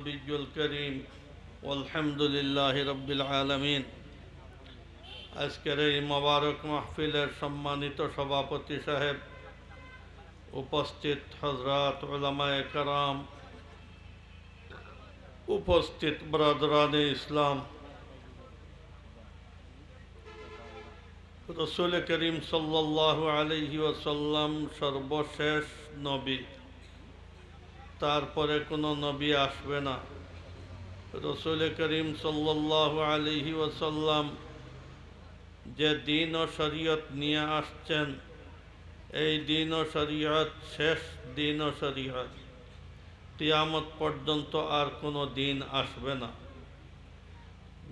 النبي الكريم والحمد لله رب العالمين আজকের এই মোবারক মাহফিলের সম্মানিত সভাপতি সাহেব উপস্থিত হজরত ওলামায়ে কারাম উপস্থিত ব্রাদরানে ইসলাম রসুল করিম সাল্লাল্লাহু আলাইহি ওয়াসাল্লাম সর্বশেষ নবী তারপরে কোনো নবী আসবে না। রসুল করিম সাল্লাল্লাহু আলাইহি ওসাল্লাম যে দিন ও শরীয়ত নিয়ে আসছেন, এই দিন ও শরীয়ত শেষ দিন ও শরীয়ত। কিয়ামত পর্যন্ত আর কোনো দিন আসবে না।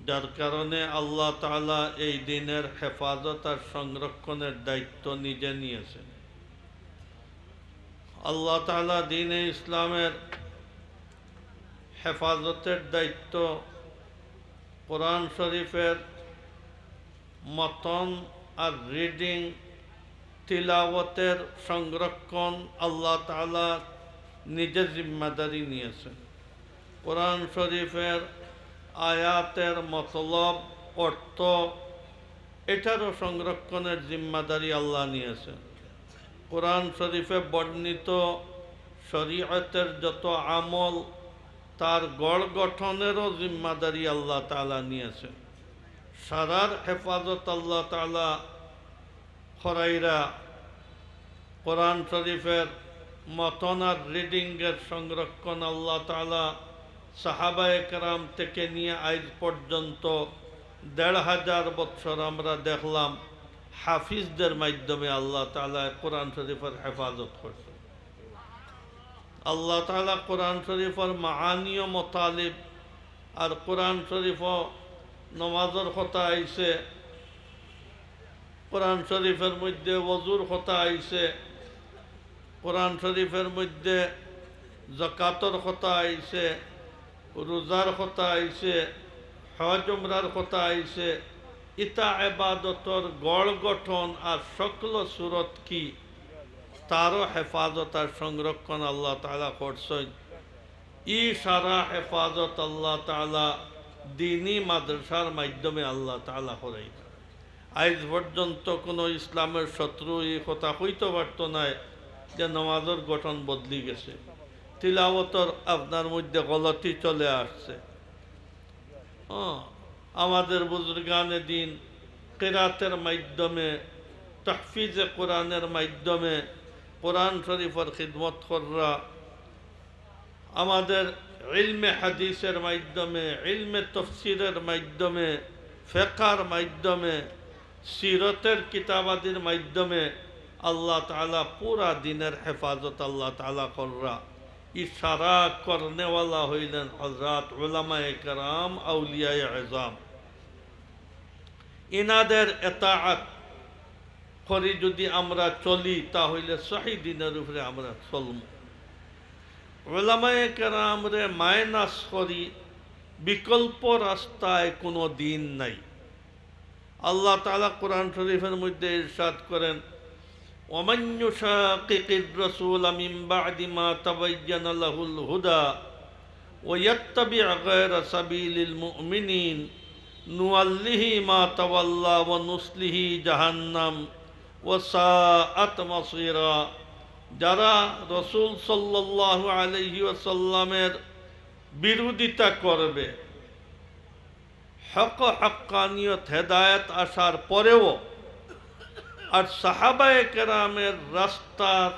যার কারণে আল্লাহ তাআলা এই দিনের হেফাজত আর সংরক্ষণের দায়িত্ব নিজে নিয়েছেন। আল্লাহ তাআলা দিনে ইসলামের হেফাজতের দায়িত্ব কোরআন শরীফের মতন আর রিডিং, তিলাওয়াতের সংরক্ষণ আল্লাহ তাআলা নিজের জিম্মাদারি নিয়েছেন। কোরআন শরীফের আয়াতের মতলব, অর্থ, এটারও সংরক্ষণের জিম্মাদারি আল্লাহ নিয়েছেন। কোরআন শরীফে বর্ণিত শরীয়তের যত আমল, তার গড় গঠনেরও জিম্মাদারি আল্লাহ তাআলা নিয়েছেন। সারার হেফাজত আল্লাহ তাআলা খরাইরা কোরআন শরীফের মতন আর রিডিংয়ের সংরক্ষণ আল্লাহ তাআলা সাহাবায়ে কেরাম থেকে নিয়ে আজ পর্যন্ত দেড় হাজার বছর আমরা দেখলাম। হাফিজদের মাধ্যমে আল্লাহ তালা কোরআন শরীফের হেফাজত করছে আল্লাহ তালা কোরআন শরীফের মাহানীয় মোতালিব আর কোরআন শরীফ নমাজের কথা আইছে, কোরআন শরীফের মধ্যে ওজুর কথা আইছে, কোরআন শরীফের মধ্যে জকাতর কথা আইছে, রোজার কথা আইছে, হজ উমরার কথা আইছে ইতা এবাদতর গড় গঠন আর সকল সুরত কি? তারও হেফাজত আর সংরক্ষণ আল্লাহ তালা করছেন। ই সারা হেফাজত আল্লাহ তালা দিনী মাদ্রাসার মাধ্যমে আল্লাহ তালা করাই আজ পর্যন্ত কোনো ইসলামের শত্রু এই কথা হইতে পারত নাই যে নমাজের গঠন বদলি গেছে। তিলাবতর আপনার মধ্যে গলতি চলে আসছে। হ্যাঁ আমাদের বুজুর্গানে দিন কেরাতের মাধ্যমে, তহফিজে কোরআনের মাধ্যমে, কোরআন শরীফের খিদমত কররা আমাদের ইলমে হাদিসের মাধ্যমে, ইলমে তফসিরের মাধ্যমে, ফেকার মাধ্যমে, সিরতের কিতাবাদির মাধ্যমে আল্লাহ তালা পুরা দিনের হেফাজত আল্লাহ তালা কররা ইশারা করনেওয়ালা হইলেন হজরত ওলামায়ে কারাম, আউলিয়ায় এজাম ইনাদের এতাআত করে যদি আমরা চলি, তাহলে সহি দিনের উপরে আমরা চলম। ওলামায় কেনা আমরা মাইনাস করি, বিকল্প রাস্তায় কোনো দিন নাই। আল্লাহ তালা কোরআন শরীফের মধ্যে ইরশাদ করেন অমান্য শাকির রসুল আমিম বাদিমা তবাইয়ান আল্লাহুল হুদা ওয়াত্তাবি আগের সাবিল মুমিনিন নুয়াল্লিহি মা তাওয়াল্লা ওয়া নুসলিহি জাহান্নাম ওয়া সাআত মাসিরা। যারা রসুল সাল্লাল্লাহু আলাইহি ওসাল্লামের বিরোধিতা করবে, হক হকানিয়ত, হেদায়ত আসার পরেও আর সাহাবায়ে কেরামের রাস্তার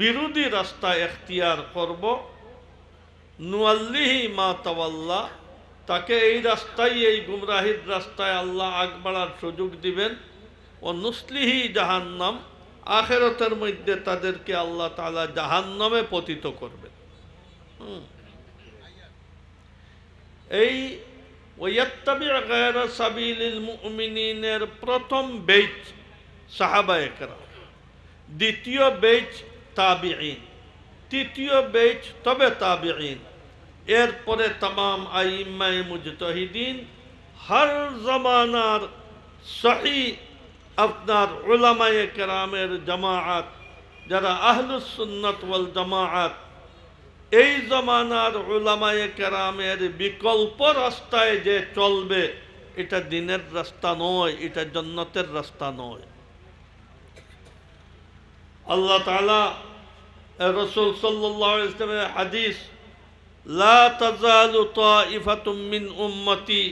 বিরোধী রাস্তা এখতিয়ার করব নুয়াল্লিহি মা তাওয়াল্লা তাকে এই রাস্তায় এই গুমরাহির রাস্তায় আল্লাহ আগ বাড়ার সুযোগ দিবেন। ও নুসলিহি জাহান্নাম, আখেরতের মধ্যে তাদেরকে আল্লাহ তালা জাহান্নামে পতিত করবেন। এই ওয়াত্তাবি সাবিলিল প্রথম বেচ সাহাবা একরা দ্বিতীয় বেচ তাবিঈন। তৃতীয় বেচ তবে তাবিঈন। এরপরে তাম আইমাই মুজতহিদিন হর জমানার সহি আপনার ওলামায়ে কেরামের জামাআত যারা আহলুস সুন্নাত ওয়াল জামাআত এই জমানার উলামায়ে কেরামের বিকল্প রাস্তায় যে চলবে, এটা দিনের রাস্তা নয়, এটা জন্নতের রাস্তা নয়। আল্লাহ তালা রসুল সাল্লাহ ইসলামের হাদিস লা তাজালু তাইফাতুম মিন উম্মতি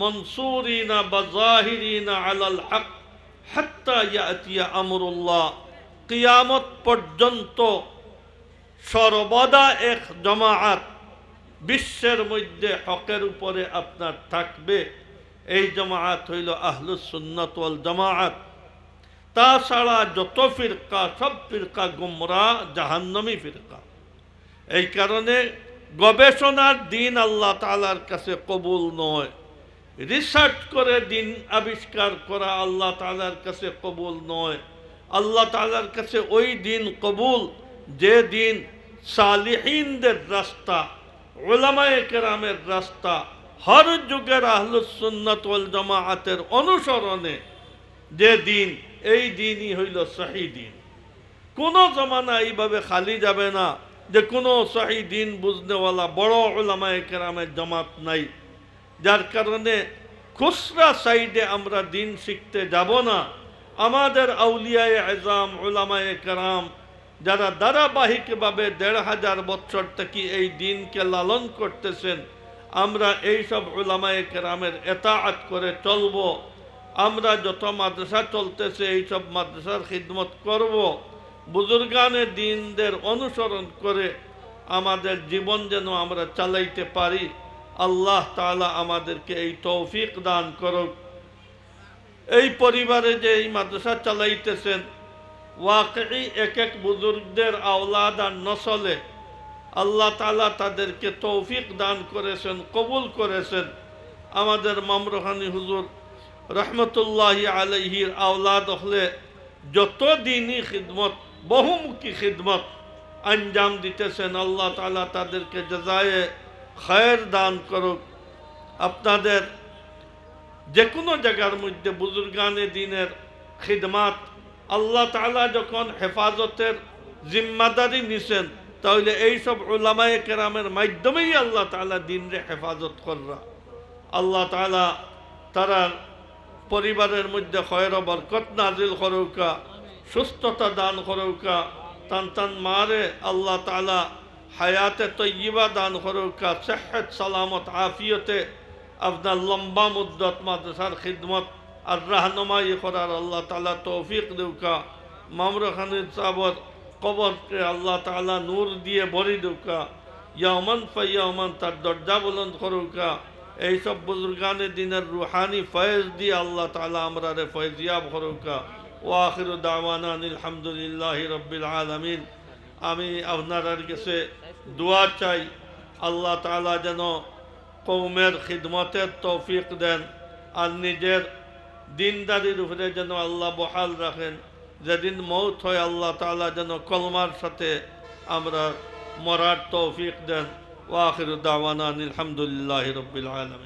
মনসুরিনা বা জাহিরিনা আলাল হক হাত্তা ইয়াতিয়া আমরুল্লাহ। কিয়ামত পর্যন্ত সর্বদা এক জমাআত বিশ্বের মধ্যে হকের উপরে আপনার থাকবে। এই জমাআত হইল আহলুস সুন্নাত ওয়াল জামাআত। তাছাড়া যত ফিরকা, সব ফিরকা গুমরা জাহান্নমী ফিরকা। এই কারণে গবেষণার দিন আল্লাহ তালার কাছে কবুল নয়। রিসার্চ করে দিন আবিষ্কার করা আল্লাহ তালার কাছে কবুল নয়। আল্লাহ তালার কাছে ওই দিন কবুল যে দিন সালিহীনদের রাস্তা ওলামায়ে কেরামের রাস্তা, হর যুগের আহলুসুন্নত জামাআতের অনুসরণে যে দিন, এই দিনই হইল সহি দিন। কোনো জমানা এইভাবে খালি যাবে না। যে কোনো সহি দিন বুঝনেওয়ালা বড় ওলামায়ে কেরামের জামাত নাই। যার কারণে খুচরা সাইডে আমরা দিন শিখতে যাব না। আমাদের আউলিয়ায় আজাম ওলামায় কেরাম যারা ধারাবাহিকভাবে দেড় হাজার বছর থেকে এই দিনকে লালন করতেছেন, আমরা এই সব ওলামায়ে কেরামের এতাআত করে চলব। আমরা যত মাদ্রাসা চলতেছে এই সব মাদ্রাসার খিদমত করব। বুজুর্গানে দিনদের অনুসরণ করে আমাদের জীবন যেন আমরা চালাইতে পারি, আল্লাহ তাআলা আমাদেরকে এই তৌফিক দান করুক। এই পরিবারে যে এই মাদ্রাসা চালাইতেছেন ওয়াকই এক এক বুজুর্গদের আওলাদ আর নসলে আল্লাহ তালা তাদেরকে তৌফিক দান করেছেন, কবুল করেছেন। আমাদের মামরহানি হুজুর রহমতুল্লাহ আলহির আওলাদ হলে যত দিনই খিদমত বহুমুখী খিদমত। আঞ্জাম দিতেছেন আল্লাহ তালা তাদেরকে জাজায়ে খায়ের দান করুক। আপনাদের যে কোনো জায়গার মধ্যে বুজুর্গানে দিনের খিদমাত, আল্লাহ তালা যখন হেফাজতের জিম্মাদারি নিছেন, তাহলে এইসব ওলামায়ে কেরামের মাধ্যমেই আল্লাহ তালা দিনরে হেফাজত কররা। আল্লাহ তালা তারা পরিবারের মধ্যে খয়ের বরকত নাজিল করৌকা। সুস্থতা দান করৌকা, তান তান মারে আল্লাহ তালা হায়াতে তৈবা দান করৌকা সেহেদ সালামত, আফিয়তে আপনার লম্বা মুদ্দত মাদ্রাসার খিদমত আর রাহনমাই করার আল্লাহ তালা তৌফিক দেউকা। মামরখানির সাবর কবরকে আল্লাহ তালা নূর দিয়ে ভরি দেউকা। ইয়ামান ফাইয়ামান তার দরজা বুলন্দ করুকা। এইসব বুজুর্গানের দিনের রুহানি ফয়েজ দিয়ে আল্লাহ তালা আমরা রে ফয়েজিয়াব করুকা। ও আখির দাওয়ানা আলহামদুলিল্লাহ রব্বিল আলমিন। আমি আপনার কাছে দোয়া চাই, আল্লাহ তালা যেন কৌমের খিদমতের তৌফিক দেন আর নিজের দিনদারির উপরে যেন আল্লাহ বহাল রাখেন। যেদিন মৌত হয়, আল্লাহ তালা যেন কলমার সাথে আমরা মরার তৌফিক দেন। ওয়াখির দাওয়ানা আলহামদুলিল্লাহ রবিল আলমী